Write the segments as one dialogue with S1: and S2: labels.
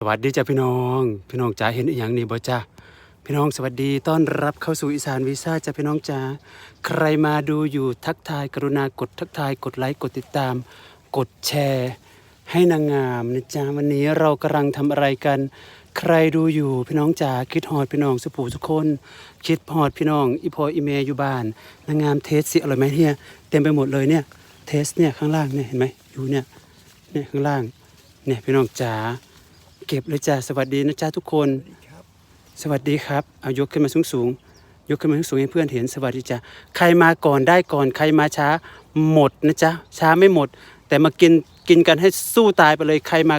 S1: สวัสดีจ้าพี่น้อง พี่น้องจ๋าเห็นอหย่างนี้บ่จ้าพี่น้องสวัสดีต้อนรับเข้าสู่อีสานวีซ่าจ้าพี่น้องจ๋าใครมาดูอยู่ทักทายกรุณากดทักทายกดไลค์กดติดตาม กดแชร์ ให้นางงามนะจ๊ะวันนี้เรากำลังทำอะไรกัน ใครดูอยู่พี่น้องจ๋าคิดฮอดพี่น้องสุภูทุกคน คิดฮอดพี่น้องอีพออีเมย์อยู่บ้านนางงามเทสสิอร่อยไหมเนี่ยเต็มไปหมดเลยเนี่ยเทสเนี่ยข้างล่างเนี่ยเห็นไหมอยู่เนี่ยเนี่ยข้างล่างเนี่ยพี่น้องจ๋า เก็บเลยจ้าสวัสดีนะจ้าทุกคน สวัสดีครับเอายกขึ้นมาสูงสูงๆยกขึ้นมาสูงสูงๆให้เพื่อนเห็นสวัสดีจ้าใครมาก่อนได้ก่อนใครมาช้าหมดนะจ๊ะช้าไม่หมด แต่มากินกินกันให้สู้ตายไปเลยใครมา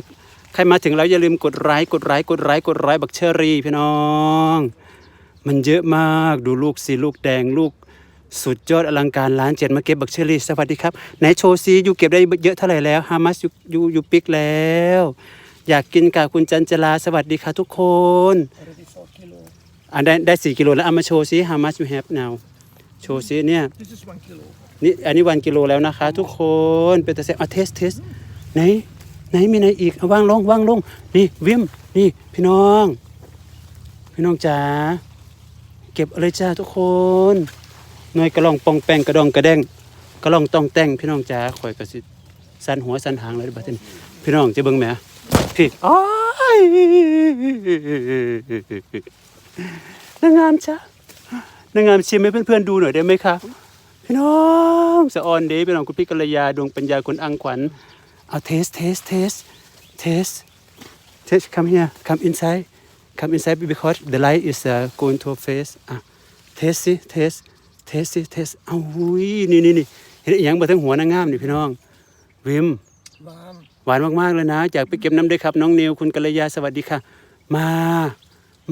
S1: ใครมาถึงแล้วอย่าลืมกดไลค์กดไลค์กดไลค์กดไลค์บักเชอรี่พี่น้อง มันเยอะมากดูลูกสีลูกแดงลูกสุดยอดอลังการล้านเจ็ดมาเก็บบักเชอรี่สวัสดีครับไหนโชว์ซีอยู่เก็บได้เยอะเท่าไหร่แล้วฮามัสอยู่อยู่อยู่ปิกแล้ว อยากกินกับคุณจันจลาสวัสดีค่ะทุกคน อะได้ได้สี่กิโลแล้วเอามาโชว์ซิ how much you have now โชว์ซิเนี่ย
S2: This is one kilo.
S1: นี่อันนี้วันกิโลแล้วนะคะ ทุกคนเป็นแต่เซอะเทสเทสไหนไหนมีไหนอีกเอาวางลงวางลงนี่วิมนี่พี่น้อง พี่น้องจ๋าเก็บอะไรจ้าทุกคนหน่วยกระลองปองแปงกระดองกระแดงกระลองต้องแต่งพี่น้องจ๋าข่อยกระสิสันหัวสันหางเลยบัดนี้พี่น้องจะเบิ่งแหม พี่อ้ายนางงามจ้านางงามชิมให้เพื่อนๆดูหน่อยได้ไหมคะพี่น้องสะออนเดพี่น้องคุณพี่กัลยาดวงปัญญาคุณอังขวัญเอาเทสเทสเทสเทสเทส come here come inside come inside because the light is uh, going to your face อะเทสสิเทสเทสสิเทสเอาหุยนี่นี่นี่เห็นอหยังมาทั้งหัวนางงามนี่พี่น้องวิม
S2: Man.
S1: หวานมากๆเลยนะอยากไปเก็บน้ำด้วยครับ น้องนิวคุณกัลยาสวัสดีค่ะ มา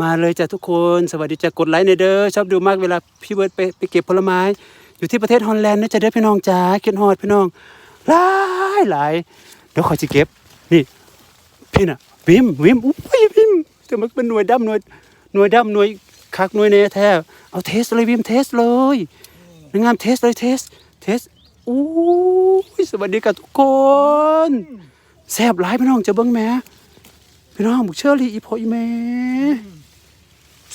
S1: มาเลยจ้ะทุกคนสวัสดีจ้ะกดไลค์ในเด้อชอบดูมากเวลาพี่เบิร์ดไปไปเก็บผลไม้ อยู่ที่ประเทศฮอลแลนด์นะจ๊ะเด้อพี่น้องจ๋าคิดฮอดพี่น้องหลายหลายเดี๋ยวขอยจะเก็บนี่พี่น่ะวิมวิมอุ้ยวิมแต่มันเป็นหน่วยดำหน่วยหน่วยดำหน่วยคักหน่วยเนแท้เอาเทสเลยวิมเทสเลยนางงามเทสเลยเทสเทสอู้สวัสดีกับทุกคน แซ่บหลายพี่น้องจะเบิ้งแม่พี่น้องบุกเชอรี่อีพออีแม่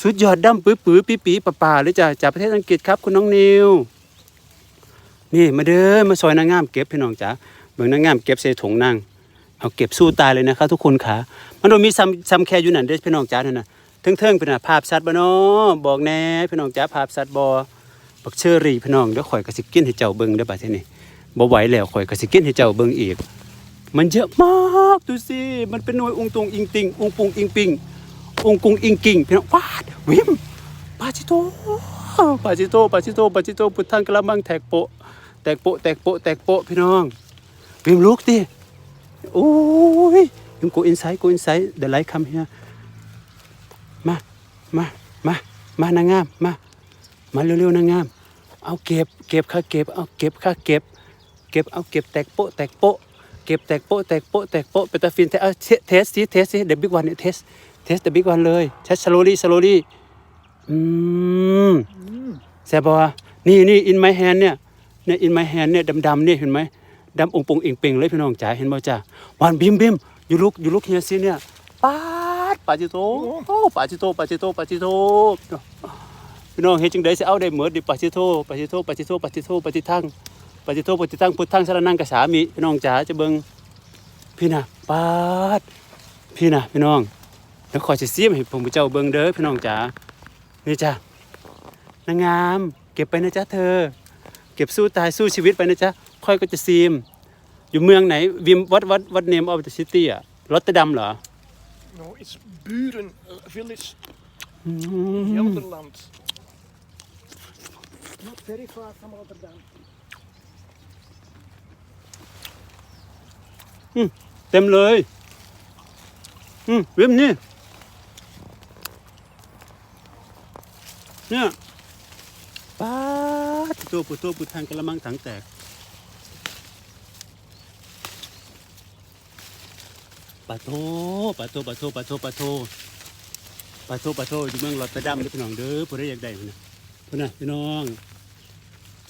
S1: สุดยอดดำปื้อปื้อปีปีป่าป่าเลยจ้ะจากประเทศอังกฤษครับคุณน้องนิว นี่มาเด้อมาซอยนางงามเก็บพี่น้องจ๋าเบิ่งนางงามเก็บใสถุงนางเอาเก็บสู้ตายเลยนะครับทุกคนขามันโดนมีซัมซัมแคร์อยู่นั่นเด้อพี่น้องจ๋านั่นน่ะเทิงๆเป็นน่ะภาพสัตว์บ่เนาะบอกแน่พี่น้องจ๋าภาพสัตว์บ่บักเชอรี่พี่น้องเดี๋ยวข่อยก็สิกินให้เจ้าเบิ่งเด้อบัดนี้บ่ไหวแล้วข่อยก็สิกินให้เจ้าเบิ่งอีก มันเยอะมากดูสิ มันเป็นหน่วยองตรงอิงติงองปุงอิงปิงองกุงอิงกิงพี่น้องวาดวิมปาจิโตปาจิโตปาจิโตปาจิโตพุทธังกะละมังแตกโปะแตกโปะแตกโปะแตกโปะพี่น้องวิมลุกดิโอ้ยวิมกูอินไซด์กูอินไซด์เด e ไลท์คัมเฮียมามามามา นางงาม มา มาเร็วๆ นางงาม เอาเก็บ เก็บค่ะเก็บ เอาเก็บค่ะเก็บ เก็บ เอาเก็บแตกโปะแตกโปะ เก็บแตกโปะแตกโปะแตกโปะเปตาฟินเทสเอาเทสสิเทสสิเดบิ๊กวันเนี่ยเทสเทสเดบิ๊กวันเลยเทสสโลลี่สโลลี่อืมแซ่บบ่นี่นี่อินไมแฮนเนี่ยเนี่ยอินไมแฮนเนี่ยดำๆเนี่ยเห็นไหมดำองค์ปงอิงเป่งเลยพี่น้องจ๋าเห็นบ่จ้าวันบิมบิมอยู่ลุกอยู่ลุกเฮียสิเนี่ยปาดปาจิโตโอ้ปาจิโตปาจิโตปาจิโตพี่น้องเฮ็ดจังได๋สิเอาได้เหมือดิปาจิโตปาจิโตปาจิโตปาจิโตปาจิทัง ปฏิโทปฏิตั้งพุทธังสรนังกษามิพี่น้องจ๋าจะเบิงพี่น่ะปาดพี่น่ะพี่น้องเดี๋ยวขอจะซีมให้ผมเจ้าเบิงเด้อพี่น้องจ๋านี่จ้ะนางงามเก็บไปนะจ๊ะเธอ เก็บสู้ตายสู้ชีวิตไปนะจ๊ะค่อยก็จะซีม อยู่เมืองไหนวิมวัดวัดวัดเนมออฟเดอะซิตี้อะรถตะดำเหรอ
S2: No, it's Buren uh, village,
S1: อืม
S2: Gelderland. Not very far from Rotterdam.
S1: เต็มเลยอืมวิมนี่เนี่ยป้าดตัวปุตัวปุทางกระมังถังแตกปะโทปะโทปะโทปะโทปะโทปะโทปะโทอยู่เมืองรอตเตอร์ดัมเด้อพี่น้องเด้อผู้ใดอยากได้พุ่นนะพุ่นนะพี่น้อง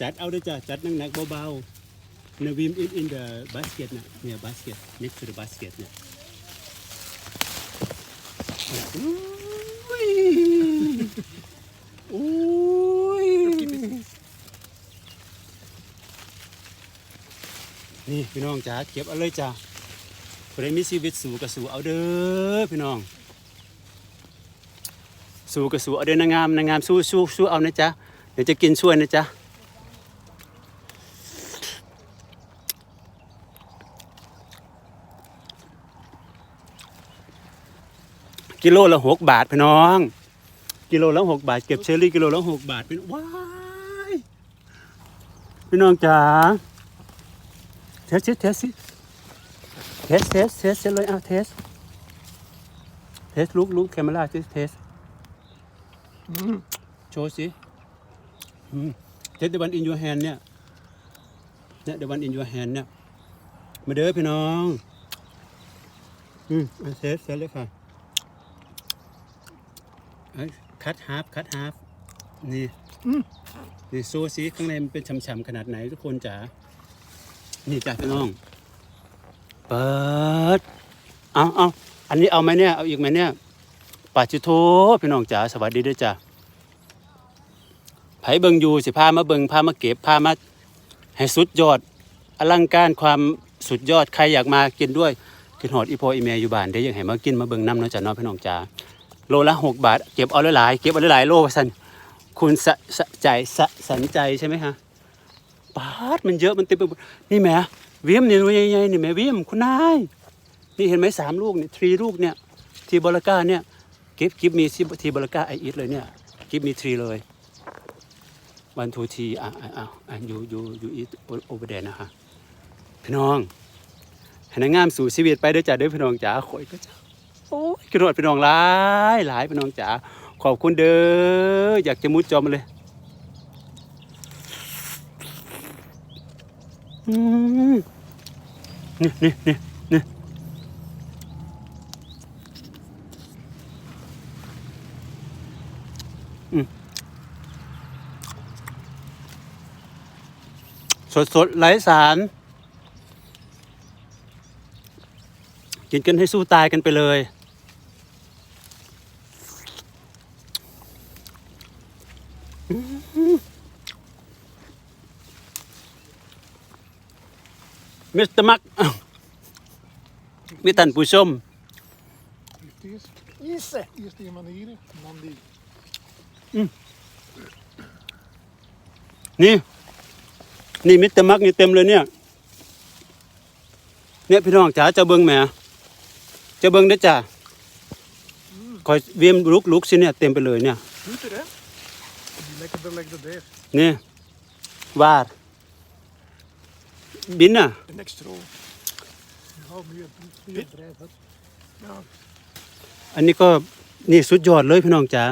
S1: จัดเอาเด้อจ้ะจัดหนักๆเบาๆ นะวิม in in the basket นะเนี่ย basket next to the basket เนี่ยอุ้ยอุ้ยนี่พี่น้องจ๋าเก็บเอาเลยจ้าผู้ใดมีชีวิตสู่ก็สู่เอาเด้อพี่น้อง สู้ก็สู้เอาเด้อนางงามนางงามสู้สู้สู้เอานะจ๊ะเดี๋ยวจะกินช่วยนะจ๊ะ กิโลละหกบาทพี่น้อง กิโลละหกบาท เก็บเชอรี่กิโลละหกบาทเป็นว้ายพี่น้องจ๋าเทสสิเทสสิเทสเทสเทสเทสเลยอะเทสเทสลุกลุกแคมราเทสเทสโชว์สิอืม take the one in your hand เนี่ยเนี่ย the one in your hand เนี่ยมาเด้อพี่น้อง อืมเอาเซตเซตเลยค่ะ คัดฮาร์ฟคัดฮาร์ฟนี่
S2: อืม
S1: นี่โซ่สิข้างในมันเป็นฉ่ำๆขนาดไหนทุกคนจ๋านี่จ้ะพี่น้อง เปิด เอาเอาอันนี้เอาไหมเนี่ย เอาอีกไหมเนี่ยปาจิโทพี่น้องจ๋าสวัสดีด้วยจ้ะไผเบิงอยู่สิพามาเบิงพามาเก็บพามาให้สุดยอด อลังการความสุดยอดใครอยากมากินด้วยกินหอดอีโพอีเมยอยู่บ้านได้ยังให้มากินมาเบิงน้ำเนาะจ้ะเนาะพี่น้องจ๋า โลละหกบาท เก็บเอาหลายๆเก็บเอาหลายๆโลสันคุณสะสะใจสะสันใจใช่ไหมฮะปาดมันเยอะมันเต็มไปหมดนี่แหมเวียมนี่หนูใหญ่ๆนี่แหมเวียมคุณนายนี่เห็นไหมสามลูกนี่ทรีลูกเนี่ยทีบอลก้าเนี่ยกิฟกิฟมีทีบาลกาไออิทเลยเนี่ยกิฟมีทรีเลยวันทูทีอะอะอะอยู่อยู่อยู่อีโอเวอร์เดนนะฮะพี่น้องให้นางงามสู่ชีวิตไปด้อจ้าด้อพี่น้องจ๋าข่อยก็จ้า โอ้ยกระโดดพี่น้องหลายหลายพี่น้องจ๋าขอบคุณเด้ออยากจะมุดจอมมาเลยนี่นี่นี่นี่สดสดไร้สาร กินกันให้สู้ตายกันไปเลย มิสเตอร์มักมีท่านผู้ชม
S2: Eerst deze. Eerst, eerst die manieren, en dan die.
S1: นี่ นี่มิสเตอร์มักนี่เต็มเลยเนี่ย เนี่ยพี่น้องจ๋าจะเบิ้งแหมจะเบิ้งได้อจ้ะคอยเวียมลุกลุกสิเนี่ยเต็มไปเลยเนี่ย
S2: Goed er, hè? Die lekkerder, lekkerder daar.
S1: นี่วาดบินอะ
S2: De extra. Ja, meer, meer bedrijf, hè? Ja,
S1: อันนี้ก็นี่สุดยอดเลยพี่น้องจ๋า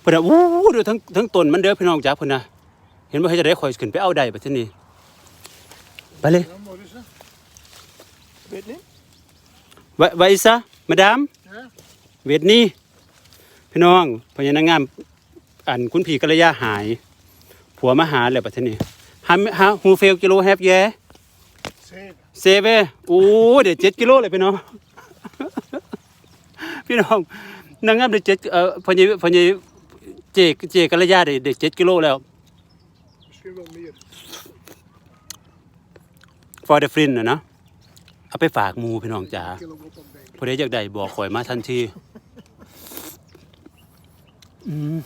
S1: เพิ่นน่ะอู้ดูทั้งทั้งต้นมันเด้อพี่น้องจ๋าเพิ่นน่ะเห็นว่าเขาจะได้คอยขึ้นไปเอาได้บัดทีนี้ไปเลย
S2: ja mooi is, hè? Weet niet?
S1: ไว้ไว้ซะมาดาม
S2: Ja.
S1: เวทนี้พี่น้องพญานางงาม อันคุณผีกัลยาหาย ผัวมาหาแล้วบัดทีนี้ฮาฮาฮูเฟลกิโลแฮปแย
S2: Zeven.
S1: เซเวโอ้เดี๋ยวเจ็ดกิโลเลยพี่น้องพี่น้องนางงามเดี๋ยวเจ็ดเอ่อพญพญเจกเจกัลยาเดี๋ยวเดี๋ยวเจ็ดกิโลแล้ว
S2: Misschien wel meer.
S1: for the friend นะเนาะเอาไปฝากมูพี่น้องจ๋าพอได้อยากได้บอกข่อยมาทันทีอืม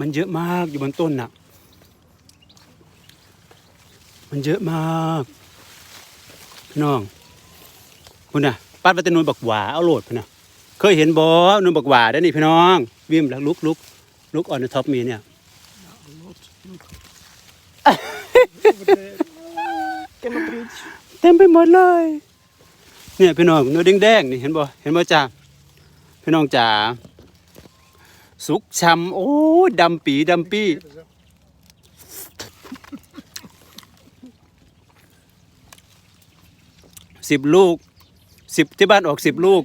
S1: มันเยอะมากอยู่บนต้นน่ะ มันเยอะมากพี่น้องคุณน่ะป้าดวัตนูนบักหวาเอาโหลดพี่นะเคยเห็นบอนูนบักหวาได้อนี่พี่น้อง วิ่มแล้วลุกลุกลุกออนท็อปมีเนี่ย
S2: Lot, look. Over there. Ken nog iets?
S1: เต็มไปหมดเลย เนี่ยพี่น้องเนื้อแดงๆนี่เห็นบ่เห็นบ่จ้าพี่น้องจ๋า สุกช้ำโอ้ดำปีดำปี้ สิบลูก สิบที่บ้านออกสิบลูก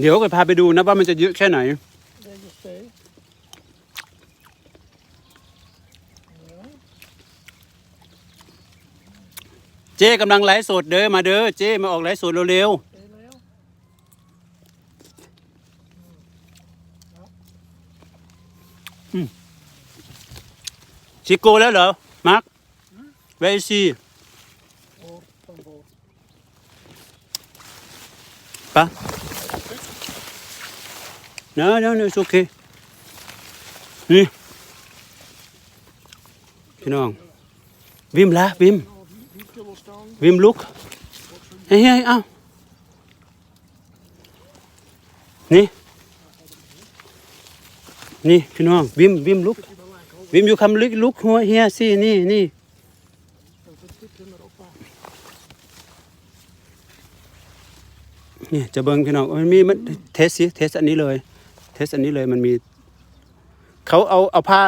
S1: เดี๋ยวก็พาไปดูนะว่ามันจะเยอะแค่ไหน เจ๊กำลังไลฟ์สดเด้อมาเด้อเจ๊มาออกไลฟ์สดเร็วๆ ชิโกแล้วเหรอ มาร์คเวซีปะ No, no, no, it's okay. นี่พี่น้อง วิมละวิม วิมลุกเฮ้ยเฮ้ยเอ้านี่ นี่ พี่น้อง วิมวิมลุก วิมอยู่คำลึกลุกหัวเฮียสินี่นี่
S2: Dat is dit kunnen er ook wel.
S1: นี่จะเบิ้งพี่น้องมันมีมันเทสสิเทสอันนี้เลย เทสอันนี้เลยมันมี เขาเอาเอาผ้า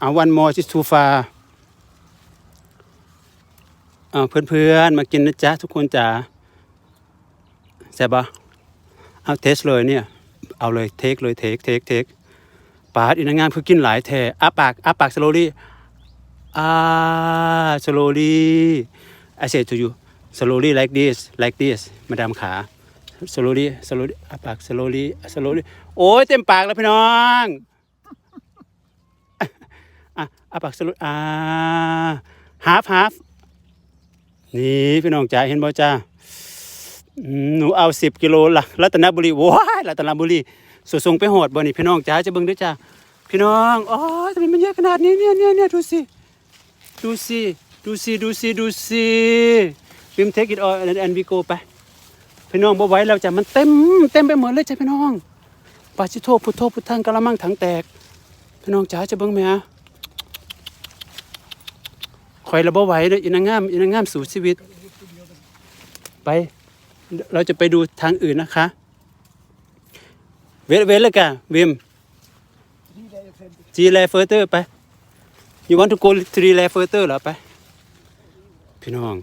S1: เอาวันมอชิทูฟาเอาเพื่อนๆมากินนะจ๊ะทุกคนจ๋าแซ่บปะเอาเทสเลยเนี่ย เอาเลยเทคเลยเทคเทคเทค ปาดอีนางงามคือกินหลายแท่อาปากอาปากสโลลี่อ่าสโลลี่ I say to you slowly like this like this มาดามขา slowly slowly อาปาก slowly slowly โอ้ยเต็มปากแล้วพี่น้องอะอาปาก slowly อ่า half half นี่พี่น้องจ๋าเห็นบ่จ้าหนูเอาสิบกิโลละรัตนบุรีว้ายรัตนบุรี สุส่งไปโหดบ่นี่พี่น้องจ๋าจะเบิ่งด้วยจ้าพี่น้องอ๋อทำไมมันเยอะขนาดนี้เนี่ยเนี่ยเนี่ยดูสิดูสิดูสิดูสิดูสิพิมเทคอิทออแอนด์วิโกไปพี่น้องบ่ไหว้แล้วจ้ะมันเต็มเต็มไปหมดเลยจ้ะพี่น้องปาชิโทพุทโธพุทธังกะละมังถังแตกพี่น้องจ๋าจะเบิ่งไหมฮะคอยระบ่ไหวเลยอินางงามอินางงามสู่ชีวิต ไป เราจะไปดูทางอื่นนะคะ เวทเวทเลยกะวิม
S2: Drie rijen vind ik.
S1: จีแลเฟอร์เตอร์ไป you want to go ทรีแลเฟอร์เตอร์เหรอไป พี่น้อง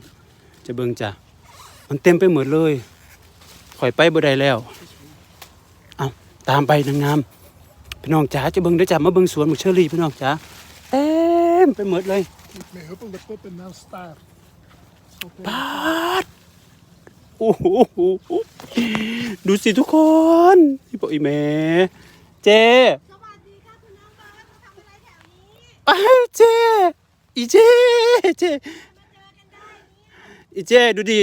S1: จะเบิ่งจ้ะมันเต็มไปหมดเลยข่อยไปบ่ได้แล้วเอาตามไปนางงามพี่น้องจ๋าจะเบิ่งได้อจ้ะมาเบิ่งสวนหมูเชอรี่พี่น้องจ๋าเต็มไปหมดเลย
S2: Met mijn huppel de pop en dan staart. Zo
S1: ปาด โอ้โหดูสิทุกคนพี่บอกอีแม่เจ
S3: สวัสดีค่ะคุณน้องบอสมาทำอะไรแถวนี้
S1: อ้าวเจอีเจเจอีเจดูดิ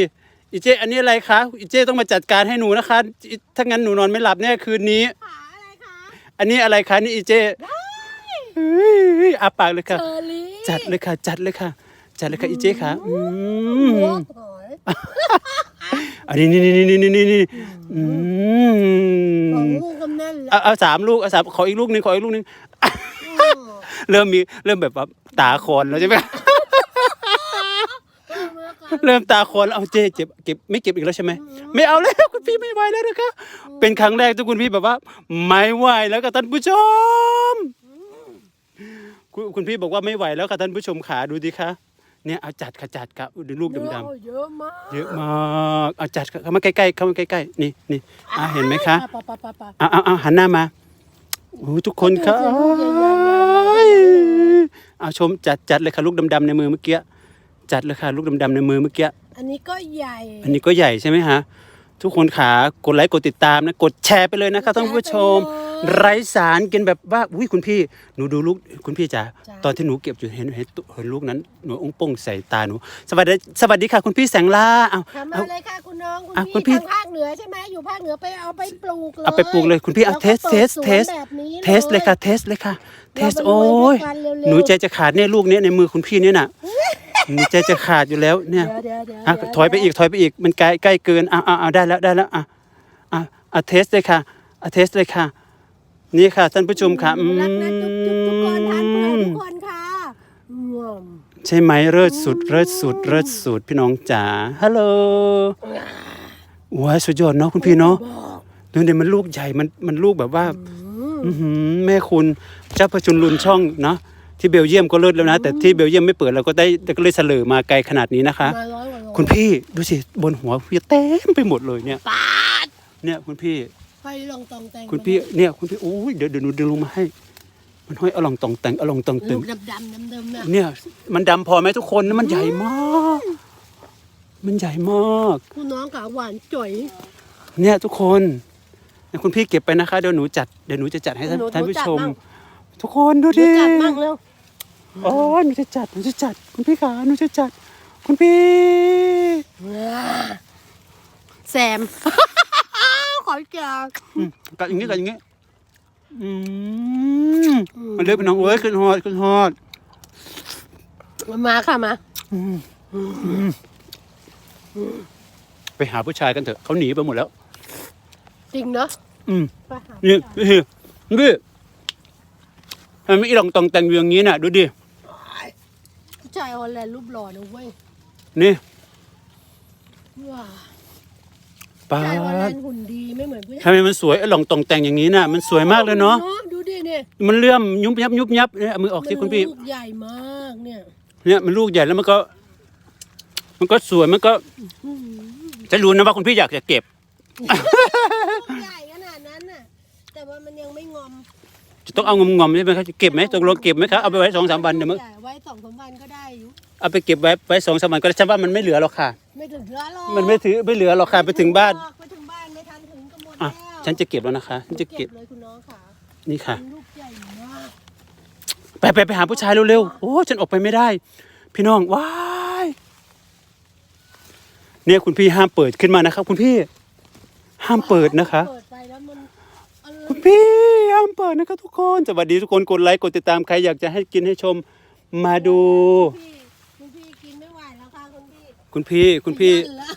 S1: อีเจ อันนี้อะไรคะอีเจต้องมาจัดการให้หนูนะคะอีถ้างั้นหนูนอนไม่หลับแน่คืนนี้
S3: ขาอะไรคะ
S1: อันนี้อะไรคะนี่อีเจเฮ้ยอาปากเลยค่ะ
S3: เชอรี่
S1: จัดเลยค่ะ จัดเลยค่ะ จัดเลยค่ะอีเจค่ะอื
S3: หัว
S1: ม
S3: ห อย
S1: อันนี้นี่นี่นี่นี่นี่นี่อื
S3: ของ
S1: ม
S3: ลูกกำนันเลย
S1: เอาเอาสามลูกเอาสามขออีกลูกหนึงขออีกลูกหนึง เริ่มมีเริ่มแบบว่าตาคอนแล้วใช่ไหมเริ่มตาคอนแล้วเอาเจ๊เก็บเก็บไม่เก็บอีกแล้วใช่ไหมไม่เอาแล้วคุณพี่ไม่ไหวแล้วนะคะเป็นครั้งแรกที่คุณพี่แบบว่า ไม่ไหวแล้วค่ะท่านผู้ชม คุณคุณพี่บอกว่าไม่ไหวแล้วค่ะท่านผู้ชมขาดูดิคะ เนี่ยเอาจัดค่ะจัดค่ะดูลูกดำ
S3: เยอะมาก
S1: ๆเยอะมากเอาจัดค่ะเข้ามาใกล้ๆเข้ามาใกล้ๆนี่นี่อะเห็นไหมคะ
S3: ปะปะปะปะ
S1: เอาเอาเอาหันหน้ามาโอ้ทุกคนครับ
S3: ดูสิลูกใหญ่ๆ
S1: เอาชมจัดจัดเลยค่ะลูกดำๆในมือเมื่อกี้จัดเลยค่ะลูกดำๆในมือเมื่อกี้
S3: อันนี้ก็ใหญ่
S1: อันนี้ก็ใหญ่ใช่ไหมฮะ ทุกคนขากดไลค์กดติดตามนะ กดแชร์ไปเลยนะคะท่านผู้ชม ไร้สารกินแบบว่าอุ้ยคุณพี่หนูดูลูกคุณพี่จ๋าตอนที่หนูเก็บอยู่เห็นเห็นตุเห็นลูกนั้นหนูองค์ป้งใส่ตาหนู สวัสดีสวัสดีค่ะ คุณพี่แสงล่าเอา
S3: ทำ
S1: เอา
S3: อะไรค่ะคุณน้อง
S1: อะคุ
S3: คุณ
S1: ณพี่
S3: พี่ทางภาคเหนือใช่ไหมอยู่ภาคเหนือไปเอาไปปลูกเลย
S1: เอาไปปลูกเลยคุณพี่เอา
S3: แล้วก็
S1: เทส
S3: ปิด
S1: เทส
S3: สวน
S1: เทส
S3: แบบนี้
S1: เทสเลยค่ะเทสเลยค่ะ เทส
S3: เราไป
S1: โอ้
S3: รวย
S1: ย
S3: ด้วยกันเร็วๆ
S1: หนูใจจะขาดเนี่ยลูกเนี้ยในมือคุณพี่เนี่ยน่ะหนูใจจะขาดอยู่แล้วเนี่ย
S3: เดี๋ยวเดี๋ยวเดี๋ยว
S1: อะ
S3: เดี๋ว
S1: ถอยไปอีกถอยไปอีกมันใกล้ใกล้เกินอะอะอะได้แล้วได้แล้วอะอะอะเทสเลยค่ะอะเทสเลยค่ะ นี่ค่ะท่านผู้ชมค่ะอื
S3: รักนะจุ๊บจุ๊บทุกคนทานเพื่อ
S1: ม
S3: ทุกคนค่ะง่วง
S1: ใช่ไหมเลิศสุดเลิศสุดเลิศสุดพี่น้องจ๋าฮัลโหลว้ายสุดยอดเนาะคุณพี่เนาะ
S3: บอก
S1: ดูเนี่ยมันลูกใหญ่มันมันลูกแบบว่าอื้อหือ แม่คุณเจ้าพระชุนลุนช่องเนาะที่เบลเยียมก็เลิศแล้วนะ แต่ที่เบลเยียมไม่เปิดเราก็ได้ก็เลยเสลอมาไกลขนาดนี้นะคะ
S3: มาร้อยกว่าโล
S1: คุณพี่ดูสิบนหัวพี่เต็มไปหมดเลยเนี่ย
S3: ปาด
S1: เนี่ยคุณพี่
S3: ไฟลงตรงแตง
S1: คุณพี่เนี่ยคุณพี่โอ้ยเดี๋ยวเดี๋ยวหนูดึงลงมาให้ มันห้อยอลองตองแต่งอลองตองตึ
S3: ลู
S1: ง
S3: กดำดำดำดำๆน่ะ
S1: เนี่ย มันดำพอไหมทุกคนนะมันใหญ่มาก มันใหญ่มาก
S3: คุณน้องขาหวานจ่อย
S1: เนี่ยทุกคน คุณพี่เก็บไปนะคะเดี๋ยวหนูจัดเดี๋ยวหนูจะจัดให้ท่าน
S3: หนู
S1: ท่านผู้ชม
S3: หนูจัดมั่ง
S1: ทุกคนดู
S3: ดู
S1: ดิ
S3: จัดมั่งเร็ว
S1: โอ้ยหนูจะจัดหนูจะจัด คุณพี่ขาหนูจะจัด คุณพี่
S3: แซม ขอแก
S1: อืมกัดอย่างงี้กัดอย่างงี้อืมมันเลือกเป็นน้องเอ้ยขึ้นฮอดขึ้นฮอด
S3: มาค่ะมา
S1: ไปหาผู้ชายกันเถอะเขาหนีไปหมดแล้ว
S3: จริงเนาะ
S1: อืม
S3: ไปหา
S1: นี่พี่พี่ทำไมอีหลองตองแต่งอยู่อย่างนี้น่ะ ดูดิ
S3: ผู้ชายฮอลแลนด์รูปหล่อนะเว้ย
S1: นี่
S3: ว้า
S1: ป้า
S3: ผู้ชายฮอลแล
S1: ด
S3: นด์หุ่นดีไม่เหมือนผู้ชาย
S1: ทำไมมันสวยไอ้หลองตองแต่งอย่างนี้น่ะ มันสวยมากเลยเนาะ
S3: ดูดิเนี่ย
S1: มันเลื่อมยุบยับยุบยับเนี่ยเอามือออกสิคุณพี่
S3: มันลูกใหญ่มากเนี่ย
S1: เนี่ยมันลูกใหญ่แล้วมันก็ มันก็สวยมันก็จะรู้นะว่าคุณพี่อยากจะเก็บ
S3: ลูก ใหญ่ขนาดนั้นน่ะ แต่ว่ามันยังไม่งอม
S1: จะต้องเอางอมๆใช่ไหมครับจะเก็บไหมตกลงเก็บไหมครับเอาไปไว้สองสามวันเดี๋ยวมึง
S3: ใหญ่ไว้สองสามวันก็ได้อยู่
S1: เอาไปเก็บไว้ไว้สองสามวันก็ได้ฉันว่ามันไม่เหลือหรอกค่ะ
S3: ไม่ถึงเดือนหรอก
S1: มันไม่ถือไม่เหลือหรอกค่ะไปถึงบ้าน
S3: ไปถึงบ้านไม่ทันถึงก็หมด
S1: อะ
S3: แล้ว
S1: ฉันจะเก็บแล้วนะคะฉันจะเก็บ
S3: เลยคุณน้องค่ะ
S1: นี่ค่ะ
S3: มันลูกใหญ่มาก
S1: ไปไปไปหาผู้ชายเร็วๆโอ้ฉันออกไปไม่ได้ พี่น้องว้ายเนี่ยคุณพี่ห้ามเปิดขึ้นมานะครับ คุณพี่ ห้ามเปิดนะคะ
S3: เปิดไปแล้วมันอะไร
S1: คุณพี่ห้ามเปิดนะครับทุกคนสวัสดีทุกคนกดไลค์กดติดตามใครอยากจะให้กินให้ชมมาดู
S3: พี่คุณพี่กินไม่ไหวแล้วค่ะคุณพี่
S1: คุณพี่คุณพี่
S3: ย่อนแล้ว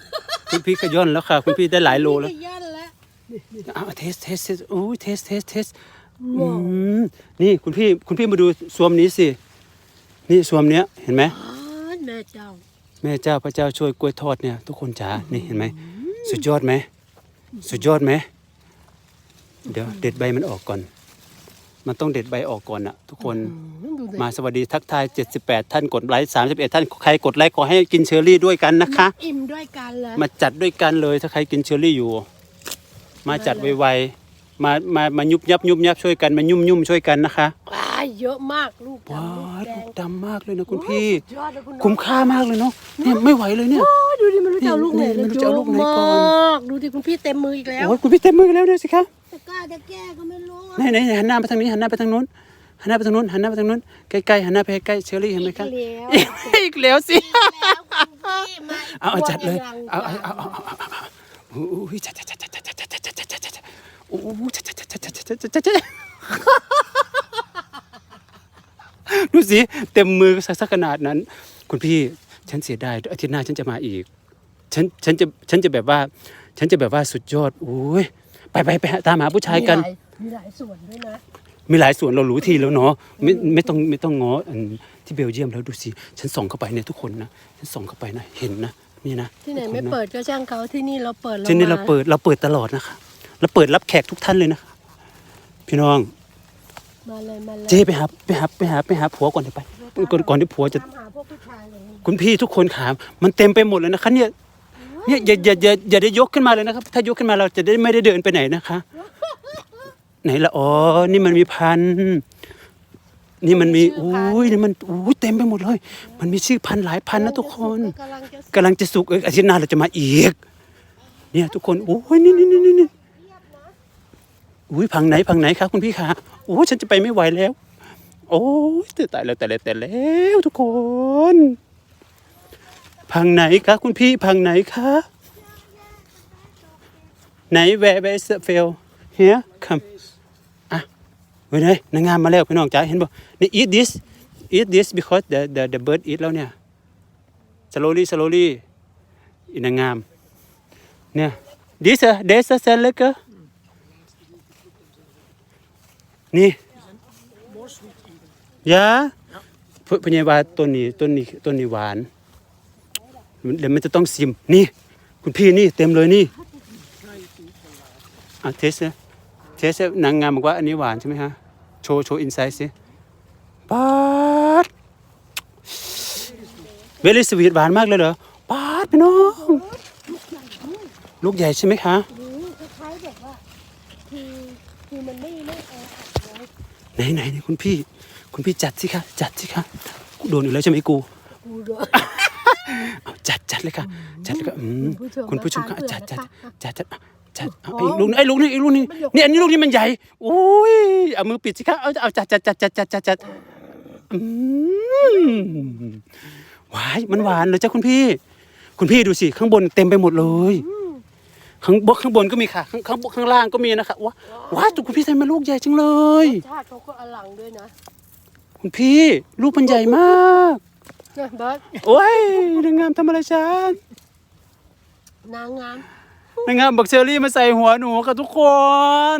S1: คุณพี่ขย่อนแล้วค่ะ คุณพี่ได้หลายโลแล้ว
S3: พี่ย่อนแล้ว
S1: เอาเทสเทสเทสโอ้ยเทสเทสเทสอืมนี่คุณพี่คุณพี่มาดูสวมนี้สิ นี่สวมเนี้ยเห็นไหม
S3: อ๋อแม่เจ้า
S1: แม่เจ้าพระเจ้าช่วยกล้วยทอดเนี่ยทุกคนจ๋านี่เห็นไหมสุดยอดไหม สุดยอดไหม เดี๋ยวเด็ดใบมันออกก่อน มันต้องเด็ดใบออกก่อนอะทุกคน
S3: ดูสิ
S1: มาสวัสดีทักทาย 78 ท่านกดไลค์31 ท่านใครกดไลค์ขอให้กินเชอร์รี่ด้วยกันนะคะ
S3: อิ่มด้วยกันเลย
S1: มาจัดด้วยกันเลยถ้าใครกินเชอร์รี่อยู่ มาจัดไวๆ มา มา มายุบยับยุบยับช่วยกัน มายุ่มยุ่มช่วยกันนะคะ
S3: ว้ายเยอะมากลูก
S1: ว้า
S3: ดำลูกแด
S1: ลู
S3: ง
S1: กดำมากเลยนะคุณพี่
S3: สุดยอดเลยคุณน้อง
S1: คุ้มค่ามากเลยเนาะเนี่ยไม่ไหวเลยเนี่ย
S3: โอ้ยดูดิมันรู้จะเอาลูกไหน
S1: นี่
S3: เลย
S1: ไม่รู้จะเอาลูกไหนก่อน
S3: มากดูดิคุณพี่เต็มมืออีกแล้ว
S1: โอ้ยคุณพี่เต็มมือแล้วเนี่ยสิคะ
S3: จะกล้าจะแก้ก็ไม่รู้อะ
S1: ไหนไหนหันหน้าไปทางนี้หันหน้าไปทางนู้นหันหน้าไปทางนู้นหันหน้าไปทางนู้นใกล้ๆหันหน้าไปใกล้ๆเชอรี่เห็นไหมครับ
S3: อีกแล้ว
S1: อีกแล้วสิ
S3: แล้วคุณพี่มา
S1: เอาเอาจัดเลย
S3: กลั
S1: เอา
S3: ว
S1: เอา
S3: กำลัง
S1: เอาเอาเอาเอาเอาโอ้ยจัดจัดจัดจัดจัดจัดจัดจัดจัดจัดจัดโอ้ยจัดจัดจัดจัดจัดจัดจัดจัดจัด ดูสิเต็มมือสักขนาดนั้น คุณพี่ฉันเสียดายอาทิตย์หน้าฉันจะมาอีก ฉันฉันจะฉันจะแบบว่า ฉันจะแบบว่าสุดยอดโอ้ยไปไปไปหาตามหาผู้ชายกัน
S3: มีหลมีหลายส่วนด้วยนะ
S1: มีหลายส่วนเรารู้ที่แล้วเนาะไม่ไม่ต้องไม่ต้องง้ออันที่เบลเยียมแล้วดูสิฉันส่องเข้าไปเนี่ยทุกคนนะฉันส่องเข้าไปนะเห็นนะนี่นะ
S3: ที่ไหน
S1: ทุกค
S3: ไม่
S1: นะ
S3: เปิดก็ช่างเขาที่นี่เราเปิด
S1: ที่นี่เรา
S3: ม
S1: เปิดเราเปิดตลอดนะคะเราเปิดรับแขกทุกท่านเลยนะคะพี่น้อง
S3: มาเลยมาเลย
S1: เจ๊ไปหาไปหาไปหาไปหาผัวก่อนเถอะไปก่อนก่อนที่ผัวจะ
S3: ตามหาพวกผู้ชายเลย
S1: คุณพี่ทุกคนถามมันเต็มไปหมดเลยนะคะเนี่ยเนี่ยอย่าอย่าอย่าอย่าได้ยกขึ้นมาเลยนะครับ ถ้ายกขึ้นมาเราจะได้ไม่ได้เดินไปไหนนะคะ ไหนละอ๋อนี่มันมีพันธุ์นี่มันมีอุ้ยนี่มันอุ้ยเต็มไปหมดเลย มันมีชื่อพันธุ์หลายพันธุ์นะทุกคน
S3: กำลังจะ
S1: กำลังจะสุกเอออาทิตย์หน้าเราจะมาอีก เนี่ยทุกคนโอ้ยนี่นี่นี่นี่นี่อุ้ยพังไหนพังไหนครับคุณพี่ขา โอ้ฉันจะไปไม่ไหวแล้ว โอ้ยตายแล้วแต่แล้วแต่แล้วทุกคน พังไหนคะคุณพี่พังไหนคะไหนแวร์แวร์เฟลเฮียคัมอะเว้ยเนนางงามมาแล้วพี่น้องจ๋าเห็นบ่นี่ eat this eat this because the the the bird eat แล้วเนี่ย slowly slowly อีนางงามเนี่ย this uh, this uh, s นี่ยาพญาวาต้นนี้ต้นนี้ต้นนี้หวานเดี๋ยวมันจะต้องซิมนี่ คุณพี่นี่เต็มเลยนี่อะเทสเนี่ยเทสนางงามบอกว่าอันนี้หวานใช่ไหมฮะ โชว์โชว์อินไซส์สิป๊าดเวลิสวีทหวานมากเลยเหรอป๊าดพี่น้อง ลูกใหญ่ใช่ไหมคะ
S3: คล้ายแบบว่าคือคือมันไม่ ไม่แออัดเลย
S1: ไหนไหนไหนคุณพี่ คุณพี่จัดสิคะจัดสิคะกูโดนอยู่แล้วใช่ไหมกู
S3: กูด้วย
S1: เอาจัดจัดเลยค่ะ จัดเลยค่ะอืม
S3: คุ
S1: คุณ
S3: ณผู้
S1: ผู้ช
S3: ช
S1: ม
S3: ม
S1: ค่ะ
S3: นะคะ
S1: จัดจัด
S3: เผื่อนะคะ
S1: จัดจัดจัดเอา
S3: อ๋อ
S1: อีกลูกนึงไอ้ลูกนี่อีกลูกนี่
S3: มันยก
S1: นี่อันนี้ลูกนี้มันใหญ่โอ้ยเอามือปิดสิคะเอาเอาจัดจัดจัดจัดจัดจัดจัดอืมหวายมันหวานเลยจ้ะคุณพี่ คุณพี่ดูสิข้างบนเต็มไปหมดเลย ข้างบนข้างบนก็มีค่ะ ข้างข้างบนข้างล่างก็มีนะคะว้าว้ายจุกคุณพี่ทำไมลูกใหญ่จังเลย
S3: ชาติเขาก็อลังด้วยนะ
S1: คุณพี่ลูกมันใหญ่มาก
S3: เนี่ยเบิร์ด
S1: โอ้ยนางงามทำอะไรฉัน
S3: นางงาม
S1: นางงามบอกเชอรี่มาใส่หัวหนูค่ะทุกคน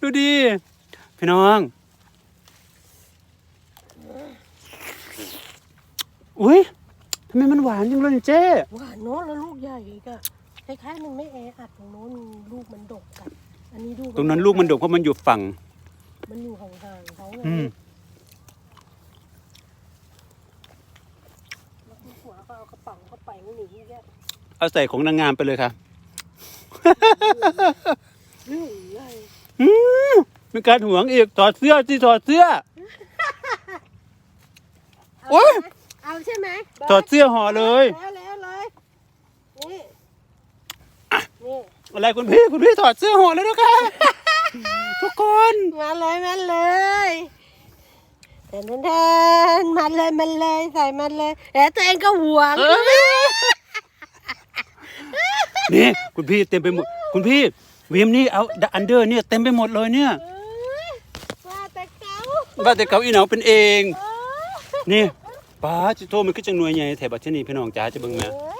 S1: ดูดิพี่น้องอุ้ยทำไมมันหวานจังเลยเจ๊
S3: หวานโน้นแล้วลูกใหญ่อีกอะ คล้ายๆมันไม่แออัดตรงโน้นลูกมันดกกันอันนี้ลูก
S1: ตรงนั้นลูกมันดกเพราะมันอยู่ฝั่ง
S3: มันอยู่ห่างๆเขาไง
S1: อืม
S3: แล้วคุณหัวก็เอากระป๋องเข้าไปมันหนีแก
S1: เอาใส่ของนางงามไปเลยค่ะ
S3: อือใหญ่
S1: อืมมีการหวงอีกถอดเสื้อที่ถอดเสื้อ โอ๊ย
S3: เอาใช่ไหม
S1: ถอดเสื้อห่อเลย
S3: แล้วแล้วเลยนี่นี่
S1: อะไรคุณพี่คุณพี่ถอดเสื้อห่อเลยนะคะทุกคน
S3: มาเลยมาเลยแทนแทนมาเลยมาเลยใส่มาเลยแต่ตัวเองก็หวง
S1: เอ้ยนี่คุณพี่เต็มไปหมดคุณพี่เวียมนี่เอาอันเดอร์เนี่ยเต็มไปหมดเลยเนี่ย
S3: เอ้ยว่าแต่เขา
S1: ว่าแต่เขาอีเหนาเป็นเอง
S3: เอ้ย
S1: นี่ป้าจิโตมันก็จังหน่วยใหญ่แถบบัดชนีพี่น้องจ๋าจะเบิ่งแม่
S3: เอ้ย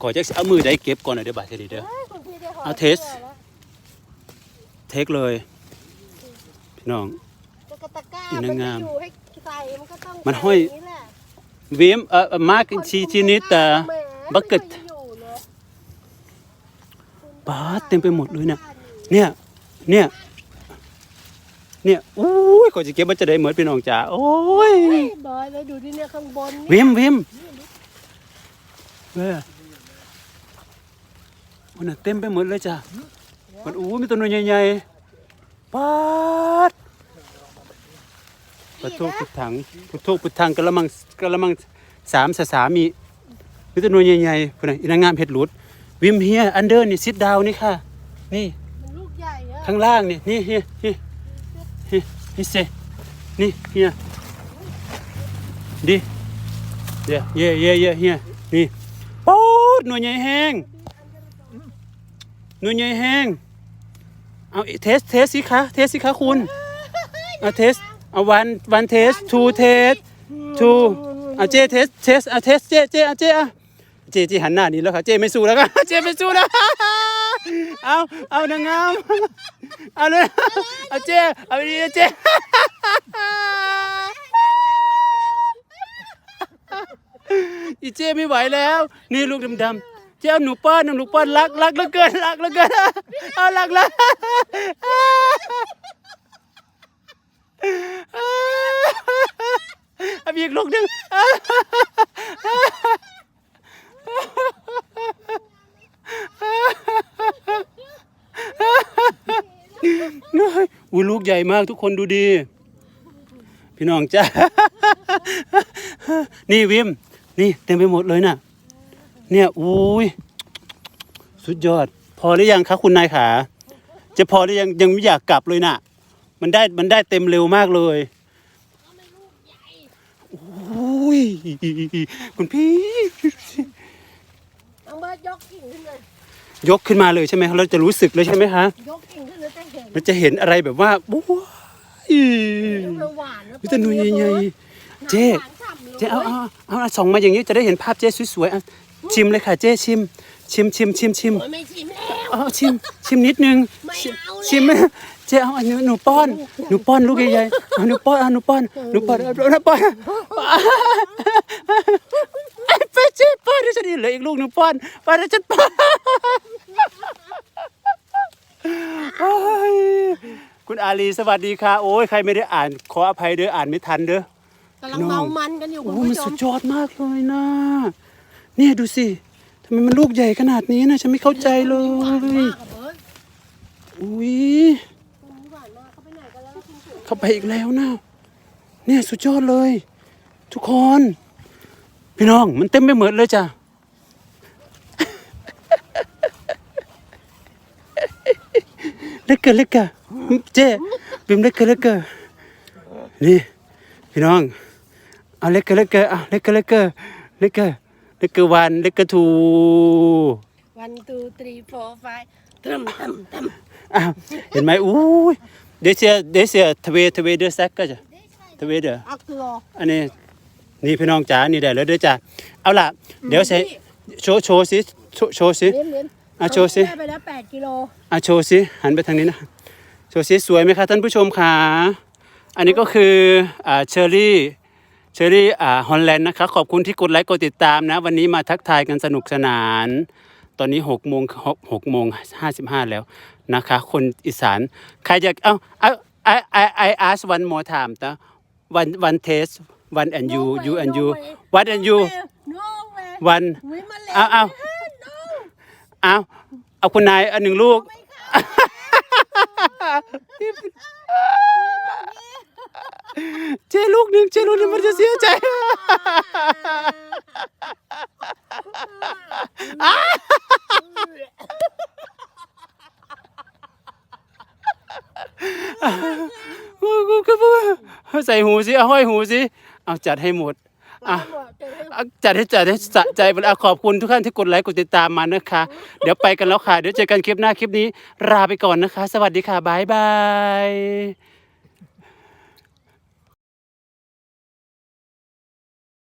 S1: ขอจักสิเอามือได้เก็บก่อนหน่อยเด้อบัดชนีเด้อ
S3: เอ้ยคุณพี่ได้ข
S1: เอาเทส
S3: สื้อแล้ว
S1: เทคเลย พี่น้อง
S3: จะกระตะกร้า
S1: อี
S3: มัน
S1: นางงาม
S3: อยู่ให้ใส่มันก็ต้อง
S1: มันห้อย
S3: ใส่างนี้แหละ
S1: เวียมเอ่อมาร์กชีชีนิดแต่
S3: แหม
S1: บักเก็ต
S3: ไม่ค่อยอยู่เลย
S1: ป้าเต็มไปหมดเลยเนี่ยเนี่ย เนี่ย เนี่ยอุ้ยก่อนจะเก็บมันจะได้เหมือนพี่น้องจ๋า โอ้ย
S3: เฮ้ยบอยเลยดูที่เนี่ยข้างบนนี่
S1: เวียมเวียมเว้ย มันนะเต็มไปหมดเลยจ้ะมันอู้มีตัวหนใหญ่ๆป๊าดปะโทพุทธังพุทโธพุทธังกะละมังกะละมังสามสสามีมีตัวหนใหญ่ๆพุ่นน่ะอีนางงามเห็ดหลุดวิมเฮียอันเดอร์นี่ซิดดาวนี่ค่ะ นี่
S3: มันลูกใหญ่อะ
S1: ข้างล่างนี่นี่เฮียนี่นี่นี่เซนี่เฮียดิเย่เย่เย่เย่เฮียนี่ป๊อดหน่วยใหญ่แห้ง หน่วยใหญ่แห้งเอาเทสเทสสิคะเทสสิคะคุณเอาเทสเอาวันวันเทสทูเทสทูเอาเจเทสเทสเอาเทสเจเจเอาเจเอาเจเจหันหน้านี่แล้วค่ะเจไม่สู้แล้วค่ะเจไม่สู้แล้วเอาเอานางงามเอาเลยเอาเจเอาดีเจอีเจไม่ไหวแล้ว นี่ลูกดำๆ เจ้าหนูป้อนหนูป้อนรักรักเหลือเกินรักเหลือเกินเอารักรักเอาอีกลูกหนึ่งอุ้ยลูกใหญ่มากทุกคนดูดี พี่น้องจ้า นี่วิม นี่เต็มไปหมดเลยน่ะ เนี่ยอุ้ยสุดยอด พอหรือยังคะคุณนายขา จะพอหรือยังยังไม่อยากกลับเลยน่ะ มันได้มันได้เต็มเร็วมากเลยอุ้ยคุณพี่
S3: น้องเบิร์ดยกกิ่งขึ้นเลย
S1: ยกขึ้นมาเลยใช่ไหมเราจะรู้สึกเลยใช่ไหมคะ
S3: ยกกิ่งขึ้นแล้วจะเห็น
S1: มันจะเห็นอะไรแบบว่าว้าย
S3: มันหวานนะ
S1: วิตามินใหญ่ๆเจ๊
S3: หวานฉ่ำเลย
S1: เจ๊เอาเอาเอาเอาส่องมาอย่างนี้จะได้เห็นภาพเจ๊สวยๆเอา ชิมเลยค่ะเจ๊ชิม ชิมชิมชิมชิม
S3: โอ้ยไม่ชิมแล้ว
S1: เอาชิมชิมนิดนึง
S3: ไม่
S1: ชิม
S3: เอาแล้ว
S1: ชิมเจ๊เอาอันนี้หนูป้อนหนูป้อนลูกใหญ่ๆเอาหนูป้อนเอาหนูป้อนหนูป้อนเอาหนูป้อนไอ้ไปเจ๊ป้อนที่ฉันนี่เหลืออีกลูกหนูป้อนป้อนแล้วฉันป้อนโอ้ยคุณอาลีสวัสดีค่ะ โอ้ยใครไม่ได้อ่านขออภัยเด้ออ่านไม่ทันเด้อ
S3: กำลังเมามันกันอยู่คุณ
S1: โอ้มัน
S3: ผู้ช
S1: สุ
S3: ม
S1: ดยอดมากเลยนะ เนี่ยดูสิทำไมมันลูกใหญ่ขนาดนี้นะฉันไม่เข้าใจเลย
S3: มากอะเบิร์ด
S1: อุ้ย
S3: หว
S1: เข้าไปอีกแล้วนะเนี่ยสุดยอดเลย ทุกคน พี่น้องมันเต็มไปหมดเลยจ้ะเล็กเกอเล็กเกอเจ๊ปิมเล็กเกอเล็กเกอนี่พี่น้องเอาเล็กเกอเล็กเกอเอาเล็กเกอเล็กเกอเล็กเกอเล็กเกอวันเล็กเกอทู
S3: one two three four five ตึมตึมตึม
S1: อ้าวเห็นไหมอู้ยเดเซียเดเซียทเวทเวเดอร์แซกก็จะทเวเดอร์
S3: อักโล
S1: อันนี้นี่พี่น้องจ๋านี่ได้แล้วเด้อจ้ะเอาล่ะ เดี๋ยวใส่โชว์โชว์สิโชว์โชว์สิ
S3: เลี้ยนเลี้ยน
S1: อะโชว์สิ
S3: ได้ไปแล้วแปดกิโล
S1: อะโชว์สิหันไปทางนี้นะโชว์สิสวยไหมคะท่านผู้ชมคะอันนี้ก็คืออ่าเชอรี่ เชอรี่อ่าฮอลแลนด์นะคะขอบคุณที่กดไลค์กดติดตามนะ วันนี้มาทักทายกันสนุกสนาน ตอนนี้หกโมงหกโมงห้าสิบห้าแล้วนะคะ คนอีสานใครจะเอ้าเอ้า I I I ask one more time นะ one one taste one and you you and you what and you
S3: no way
S1: one
S3: วิมาเลย
S1: เอาเอา
S3: no
S1: เอาเอาคุณนายอันหนึ่งลูก เจลูกหนึ่งเจลูกหนึ่งมันจะเสียใจกูก็พูดใส่หูสิเอาห้อยหูสิเอาจัดให้หมดอะจัดให้จัดให้สะใจไปเลยอะขอบคุณทุกท่านที่กดไลค์กดติดตามมานะคะ เดี๋ยวไปกันแล้วค่ะ เดี๋ยวเจอกันคลิปหน้าคลิปนี้ลาไปก่อนนะคะ สวัสดีค่ะ บ๊ายบาย